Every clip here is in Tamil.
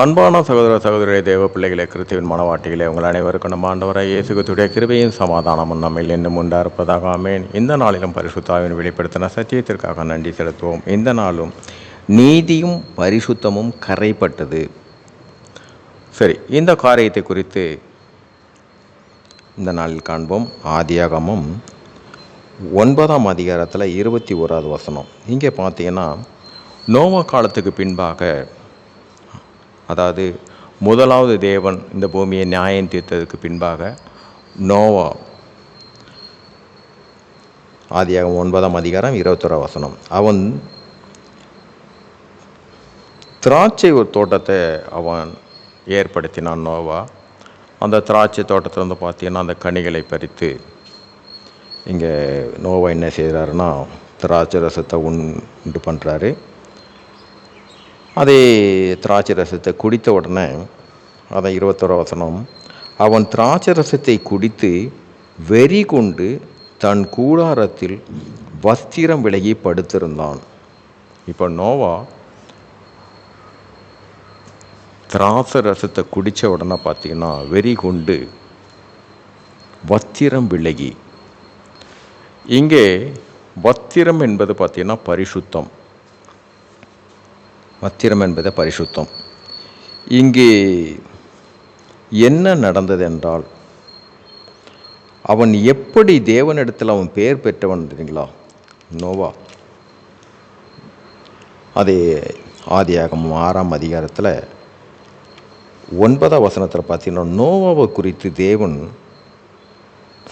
அன்பான சகோதர சகோதரி தேவ பிள்ளைகளை கிறிஸ்துவின் மனவாட்டிகளே உங்கள் அனைவருக்கும் நம்ம ஆண்டவரை இயேசுகத்துடைய கிருபையும் சமாதானமும் நம்மில் இன்னும் உண்டா இருப்பதாக ஆமேன். இந்த நாளிலும் பரிசுத்தாவின் வெளிப்படுத்தின சத்தியத்திற்காக நன்றி செலுத்துவோம். இந்த நாளும் நீதியும் பரிசுத்தமும் கரைப்பட்டது. சரி இந்த காரியத்தை குறித்து இந்த நாளில் காண்போம். ஆதியாகமும் ஒன்பதாம் அதிகாரத்தில் இருபத்தி ஓராவது வசனம். இங்கே பார்த்தீங்கன்னா நோவா காலத்துக்கு பின்பாக அதாவது முதலாவது தேவன் இந்த பூமியை நியாயம் தீர்த்ததுக்கு பின்பாக நோவா. ஆதியாக ஒன்பதாம் அதிகாரம் இருபத்தோரா வசனம். அவன் திராட்சை ஒரு தோட்டத்தை அவன் ஏற்படுத்தினான் நோவா. அந்த திராட்சை தோட்டத்தில் வந்து பார்த்தீங்கன்னா அந்த கனிகளை பறித்து இங்கே நோவா என்ன செய்கிறாருன்னா திராட்சை ரசத்தை உண்டு பண்ணுறாரு அதே திராட்சை ரசத்தை குடித்த உடனே அதான் இருபத்தோரா வசனம் அவன் திராட்சை ரசத்தை குடித்து வெறி கொண்டு தன் கூடாரத்தில் வஸ்திரம் விலகி படுத்திருந்தான். இப்போ நோவா திராட்சை ரசத்தை குடித்த உடனே பார்த்தீங்கன்னா வெறி கொண்டு வத்திரம் விலகி. இங்கே வத்திரம் என்பது பார்த்திங்கன்னா பரிசுத்தம். வத்திரம் என்பது பரிசுத்தம். இங்கே என்ன நடந்தது என்றால் அவன் எப்படி தேவனிடத்தில் அவன் பெயர் பெற்றவன் தெரியுங்களா? நோவா. அதே ஆதியாகம் ஆறாம் அதிகாரத்தில் ஒன்பதாம் வசனத்தில் பார்த்தீங்கன்னா நோவாவை குறித்து தேவன்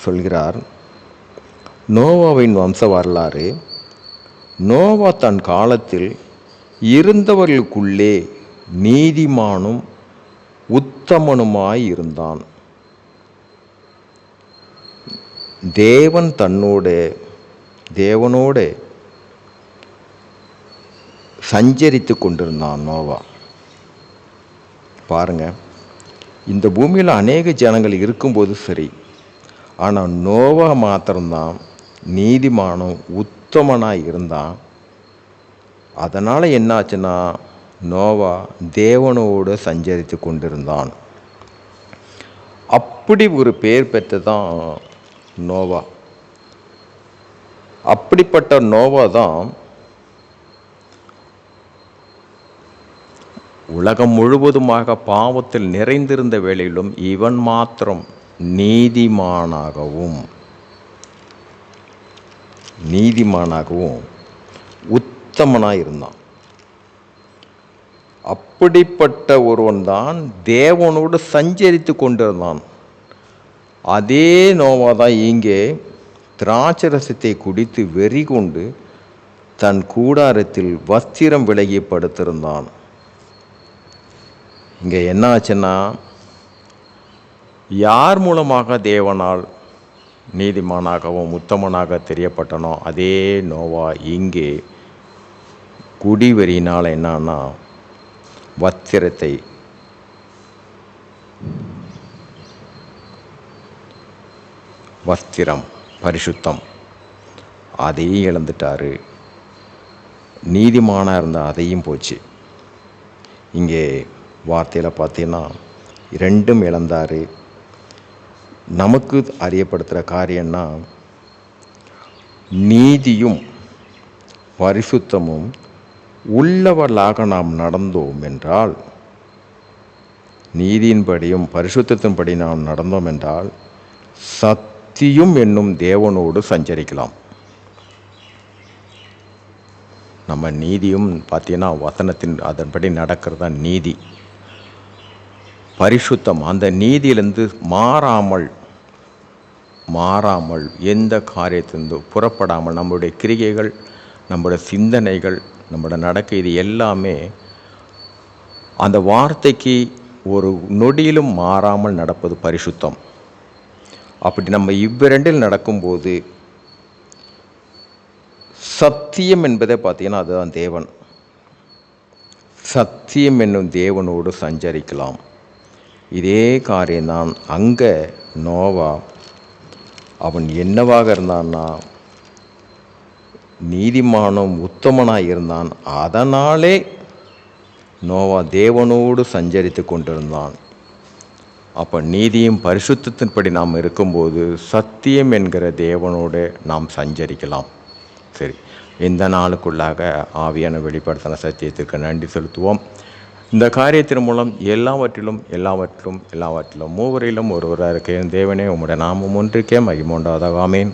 சொல்கிறார் நோவாவின் வம்ச வரலாறு நோவா தன் காலத்தில் இருந்தவர்களுக்குள்ளே நீதிமானும் உத்தமனுமாய் இருந்தான். தேவன் தன்னோடு தேவனோடு சஞ்சரித்து கொண்டிருந்தான் நோவா. பாருங்க இந்த பூமியில் அநேக ஜனங்கள் இருக்கும்போது சரி ஆனால் நோவா மாத்திரம்தான் நீதிமானம் உத்தமனாக இருந்தான். அதனால் என்னாச்சுன்னா நோவா தேவனோடு சஞ்சரித்து கொண்டிருந்தான். அப்படி ஒரு பேர் பெற்று தான் நோவா. அப்படிப்பட்ட நோவா தான் உலகம் முழுவதுமாக பாவத்தில் நிறைந்திருந்த வேளையிலும் இவன் மாத்திரம் நீதிமானாகவும் நீதிமானாகவும் உத்தமனாக இருந்தான் அப்படிப்பட்ட ஒருவன் தான் தேவனோடு சஞ்சரித்து கொண்டிருந்தான். அதே நோவா தான் இங்கே திராட்சரசத்தை குடித்து வெறி கொண்டு தன் கூடாரத்தில் வஸ்திரம் விலகி படுத்திருந்தான் இங்கே என்ன ஆச்சுன்னா யார் மூலமாக தேவனால் நீதிமானாகவும் உத்தமனாக தெரியப்பட்டனோ அதே நோவா இங்கே குடிவெறினால் என்னன்னா வத்திரத்தை வஸ்திரம் பரிசுத்தம். அதையும் இழந்துட்டார். நீதிமானாக இருந்த அதையும் போச்சு. இங்கே வார்த்தையில் பார்த்தீங்கன்னா ரெண்டும் இழந்தார். நமக்கு அறியப்படுத்துகிற காரியம்னா நீதியும் பரிசுத்தமும் உள்ளவர்களாக நாம் நடந்தோம் என்றால் நீதியின்படியும் பரிசுத்தின்படி நாம் நடந்தோம் என்றால் சத்தியும் என்னும் தேவனோடு சஞ்சரிக்கலாம். நம்ம நீதியும் பார்த்தீங்கன்னா வசனத்தின் அதன்படி நடக்கிறது தான் நீதி. பரிசுத்தம் அந்த நீதியிலிருந்து மாறாமல் மாறாமல் எந்த காரியத்திலிருந்து புறப்படாமல் நம்முடைய கிரிகைகள் நம்முடைய சிந்தனைகள் நம்மளோட நடக்க இது எல்லாமே அந்த வார்த்தைக்கு ஒரு நொடியிலும் மாறாமல் நடப்பது பரிசுத்தம். அப்படி நம்ம இவ்விரண்டில் நடக்கும்போது சத்தியம் என்பதை பார்த்தீங்கன்னா அதுதான் தேவன். சத்தியம் என்னும் தேவனோடு சஞ்சரிக்கலாம். இதே காரியம்தான் அங்கே நோவா அவன் என்னவாக இருந்தான்னா நீதிமானும் உத்தமனாக இருந்தான். அதனாலே நோவா தேவனோடு சஞ்சரித்து கொண்டிருந்தான். அப்போ நீதியும் பரிசுத்தின்படி நாம் இருக்கும்போது சத்தியம் என்கிற தேவனோடு நாம் சஞ்சரிக்கலாம். சரி இந்த நாளுக்குள்ளாக ஆவியான வெளிப்படுத்தின சத்தியத்திற்கு நன்றி செலுத்துவோம். இந்த காரியத்தின் மூலம் எல்லாவற்றிலும் எல்லாவற்றிலும் எல்லாவற்றிலும் மூவரிலும் ஒருவராக இருக்க தேவனே உம்முடைய நாமம் ஒன்றுக்கே மகிமோண்டாதகாமேன்